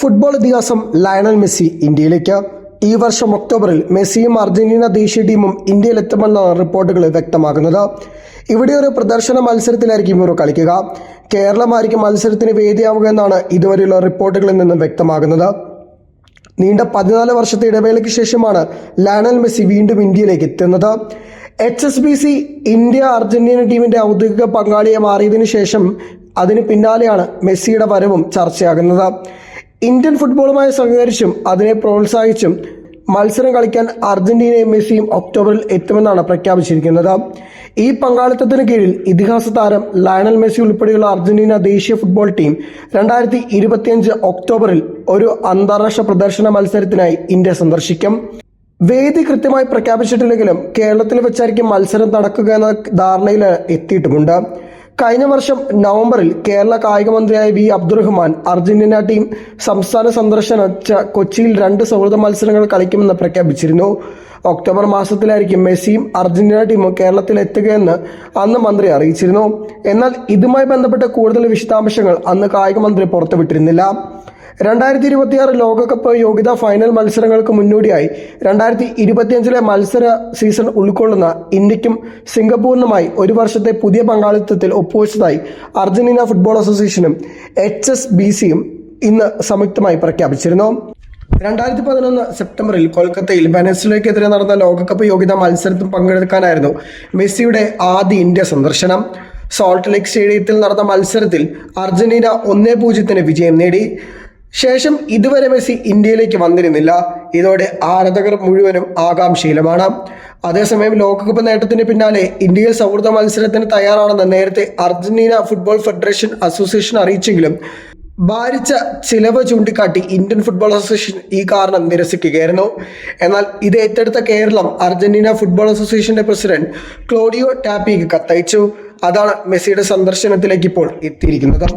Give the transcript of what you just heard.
Football ഇതിഹാസം Lionel Messi ഇന്ത്യയിലേക്ക്. ഈ വർഷം ഒക്ടോബറിൽ മെസ്സിയും അർജന്റീന ദേശീയ ടീമും ഇന്ത്യയിലെത്തുമെന്നാണ് റിപ്പോർട്ടുകൾ വ്യക്തമാക്കുന്നത്. ഇവിടെ ഒരു പ്രദർശന മത്സരത്തിലായിരിക്കും ഇവർ കളിക്കുക. കേരളമായിരിക്കും മത്സരത്തിന് വേദിയാവുക എന്നാണ് ഇതുവരെയുള്ള റിപ്പോർട്ടുകളിൽ നിന്നും വ്യക്തമാകുന്നത്. നീണ്ട പതിനാല് വർഷത്തെ ഇടവേളയ്ക്ക് ശേഷമാണ് ലയണൽ മെസ്സി വീണ്ടും ഇന്ത്യയിലേക്ക് എത്തുന്നത്. H S B C India Argentina ടീമിന്റെ ഔദ്യോഗിക പങ്കാളിയെ മാറിയതിനു ശേഷം അതിന് പിന്നാലെയാണ് മെസ്സിയുടെ വരവും ചർച്ചയാകുന്നത്. ഇന്ത്യൻ ഫുട്ബോളുമായി സഹകരിച്ചും അതിനെ പ്രോത്സാഹിച്ചും മത്സരം കളിക്കാൻ അർജന്റീനയും മെസ്സിയും ഒക്ടോബറിൽ എത്തുമെന്നാണ് പ്രഖ്യാപിച്ചിരിക്കുന്നത്. ഈ പങ്കാളിത്തത്തിന് കീഴിൽ ഇതിഹാസ താരം ലയണൽ മെസ്സി ഉൾപ്പെടെയുള്ള അർജന്റീന ദേശീയ ഫുട്ബോൾ ടീം രണ്ടായിരത്തി ഇരുപത്തിയഞ്ച് ഒക്ടോബറിൽ ഒരു അന്താരാഷ്ട്ര പ്രദർശന മത്സരത്തിനായി ഇന്ത്യ സന്ദർശിക്കും. വേദി കൃത്യമായി പ്രഖ്യാപിച്ചിട്ടില്ലെങ്കിലും കേരളത്തിൽ വെച്ചായിരിക്കും മത്സരം നടക്കുക എന്ന ധാരണയിൽ എത്തിയിട്ടുമുണ്ട്. കഴിഞ്ഞ വർഷം നവംബറിൽ കേരള കായിക മന്ത്രിയായ വി അബ്ദുറഹ്മാൻ അർജന്റീന ടീം സംസ്ഥാന സന്ദർശനം കൊച്ചിയിൽ രണ്ട് സൗഹൃദ മത്സരങ്ങൾ കളിക്കുമെന്ന് പ്രഖ്യാപിച്ചിരുന്നു. ഒക്ടോബർ മാസത്തിലായിരിക്കും മെസ്സിയും അർജന്റീന ടീമും കേരളത്തിൽ എത്തുകയെന്ന് അന്ന് മന്ത്രി അറിയിച്ചിരുന്നു. എന്നാൽ ഇതുമായി ബന്ധപ്പെട്ട കൂടുതൽ വിശദാംശങ്ങൾ അന്ന് കായിക മന്ത്രി പുറത്തുവിട്ടിരുന്നില്ല. രണ്ടായിരത്തി ഇരുപത്തിയാറ് ലോകകപ്പ് യോഗ്യതാ ഫൈനൽ മത്സരങ്ങൾക്ക് മുന്നോടിയായി രണ്ടായിരത്തി ഇരുപത്തിയഞ്ചിലെ മത്സര സീസൺ ഉൾക്കൊള്ളുന്ന ഇന്ത്യക്കും സിംഗപ്പൂരിനുമായി ഒരു വർഷത്തെ പുതിയ പങ്കാളിത്തത്തിൽ ഒപ്പുവെച്ചതായി അർജന്റീന ഫുട്ബോൾ അസോസിയേഷനും എച്ച് എസ് ബി സിയും ഇന്ന് സംയുക്തമായി പ്രഖ്യാപിച്ചിരുന്നു. രണ്ടായിരത്തി പതിനൊന്ന് സെപ്റ്റംബറിൽ കൊൽക്കത്തയിൽ വെനസ്വലയ്ക്കെതിരെ നടന്ന ലോകകപ്പ് യോഗ്യതാ മത്സരത്തിൽ പങ്കെടുക്കാനായിരുന്നു മെസ്സിയുടെ ആദ്യ ഇന്ത്യ സന്ദർശനം. സോൾട്ട് ലേക്ക് സ്റ്റേഡിയത്തിൽ നടന്ന മത്സരത്തിൽ അർജന്റീന ഒന്നേ പൂജ്യത്തിന് വിജയം നേടി. ശേഷം ഇതുവരെ മെസ്സി ഇന്ത്യയിലേക്ക് വന്നിരുന്നില്ല. ഇതോടെ ആരാധകർ മുഴുവനും ആകാംക്ഷയിലുമാണ്. അതേസമയം ലോകകപ്പ് നേട്ടത്തിന് പിന്നാലെ ഇന്ത്യയിൽ സൗഹൃദ മത്സരത്തിന് തയ്യാറാണെന്ന് നേരത്തെ അർജന്റീന ഫുട്ബോൾ ഫെഡറേഷൻ അസോസിയേഷൻ അറിയിച്ചെങ്കിലും ഭാരിച്ച ചിലവ് ചൂണ്ടിക്കാട്ടി ഇന്ത്യൻ ഫുട്ബോൾ അസോസിയേഷൻ ഈ കാരണം നിരസിക്കുകയായിരുന്നു. എന്നാൽ ഇത് ഏറ്റെടുത്ത കേരളം അർജന്റീന ഫുട്ബോൾ അസോസിയേഷന്റെ പ്രസിഡന്റ് ക്ലോഡിയോ ടാപ്പിക്ക് കത്തയച്ചു. അതാണ് മെസ്സിയുടെ സന്ദർശനത്തിലേക്ക് ഇപ്പോൾ എത്തിയിരിക്കുന്നത്.